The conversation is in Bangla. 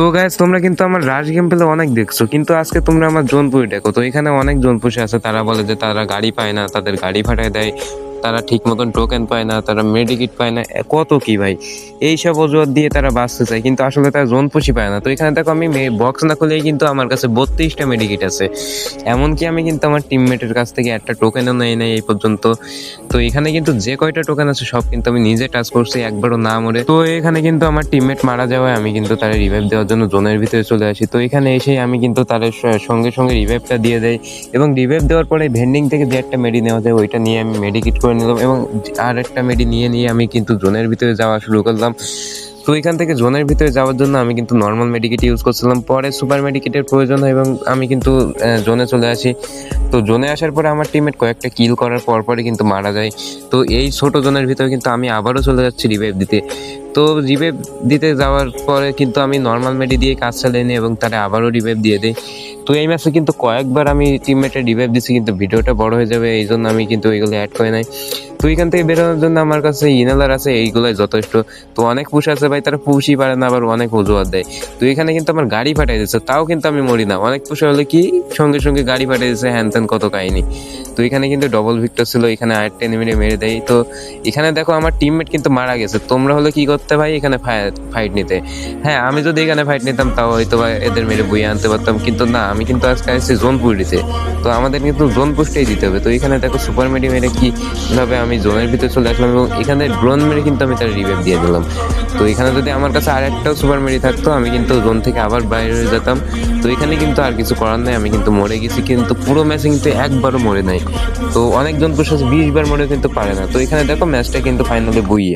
তো গাইজ তোমরা কিন্তু আমার রাশ গেম পেলে অনেক দেখছ, কিন্তু আজকে তোমরা আমার জোনপুরি দেখো। তো এখানে অনেক জোনপুষে আছে, তারা বলে যে তারা গাড়ি পায় না, তাদের গাড়ি ফাটায় দেয়। তারা ঠিক মতন টোকেন পায় না, তারা মেডিকিট পায় না কত কি ভাই? এইসব অজুহাত দিয়ে তারা বাঁচতে চায়, কিন্তু আসলে তারা জোন পুষি পায় না। তো এখানে দেখো আমি বক্স না খুলেই কিন্তু আমার কাছে বত্রিশটা মেডিকিট আছে। এমনকি আমি কিন্তু আমার টিমমেটের কাছ থেকে একটা টোকেনও নেই নাই এই পর্যন্ত। তো এখানে কিন্তু যে কয়টা টোকেন আছে সব কিন্তু আমি নিজে টাচ করছি, একবারও না মরে। তো এখানে কিন্তু আমার টিমমেট মারা যাওয়ায় আমি কিন্তু তার রিভাইভ দেওয়ার জন্য জোনের ভিতরে চলে আসি। তো এখানে এসে আমি কিন্তু স- সঙ্গে সঙ্গে রিভাইভটা দিয়ে দেয় এবং রিভাইভ দেওয়ার পরে ভেন্ডিং থেকে যে একটা মেডি নেওয়া যায়, ওইটা নিয়ে আমি মেডিকিট করে নিলাম এবং আর একটা মেডি নিয়ে নিয়ে আমি কিন্তু জোনের ভিতরে যাওয়া শুরু করলাম। তো এখান থেকে জোনের ভিতরে যাওয়ার জন্য আমি কিন্তু নর্মাল মেডিকেট ইউজ করছিলাম। পরে সুপার মেডিকেটের প্রয়োজন হয় এবং আমি কিন্তু জোনে চলে আসি। তো জোনে আসার পরে আমার টিমমেট কয়েকটা কিল করার পর পরে কিন্তু মারা যায়। তো এই ছোট জোনের ভিতরে কিন্তু আমি আবারও চলে যাচ্ছি রিভাইভ দিতে। তো রিভাইভ দিতে যাওয়ার পরে কিন্তু আমি নর্মাল মেডি দিয়ে কাজ চালিয়ে নিই এবং তারা আবারও রিভাইভ দিয়ে দিই। তো এই ম্যাচে কিন্তু কয়েকবার আমি টিমমেটের রিভাইভ দিচ্ছি কিন্তু ভিডিওটা বড় হয়ে যাবে, এই জন্য আমি কিন্তু এইগুলো অ্যাড করে নাই। তো এখান থেকে বেরোনোর জন্য আমার কাছে ইনালার আছে, এইগুলোই যথেষ্ট। তো অনেক পুষ আছে ভাই, তারা পুষই পারে না, আবার অনেক অজুহাত দেয়। তো এখানে কিন্তু আমার গাড়ি পাঠিয়ে দিচ্ছে তাও কিন্তু আমি মরি না। অনেক পুষে হলে কি? সঙ্গে সঙ্গে গাড়ি পাঠিয়ে দিচ্ছে হ্যান ত্যান কত কাহিনি। তো এখানে কিন্তু ডবল ভিক্টর ছিল, এখানে আরেকটা এনিমিটে মেরে দেয়। তো এখানে দেখো আমার টিমমেট কিন্তু মারা গেছে, তোমরা হলে কি করতে ভাই? এখানে ফাইট নিতে। হ্যাঁ আমি যদি এখানে ফাইট নিতাম, তাও হয়তো বা এদের মেরে বইয়ে আনতে পারতাম, কিন্তু না আমি কিন্তু আজকে আসছি জোন পুরিতে তো আমাদের কিন্তু জোন পুষটাই দিতে হবে। তো এখানে দেখো সুপার মেডি মেরে কি ভাবে আমি জোনের ভিতরে চলে আসলাম এবং এখানে ড্রোন মেরে কিন্তু আমি তার রিভাইভ দিয়ে দিলাম। তো এখানে যদি আমার কাছে আর একটাও সুপার মেডি থাকতো, আমি কিন্তু জোন থেকে আবার বাইরে হয়ে যেতাম। তো এখানে কিন্তু আর কিছু করার নাই, আমি কিন্তু মরে গেছি। কিন্তু পুরো ম্যাচে কিন্তু একবারও মরে নাই। তো অনেকজন পুষ বিশ বার মরে কিন্তু পারে না। তো এখানে দেখো ম্যাচটা কিন্তু ফাইনালে বইয়ে।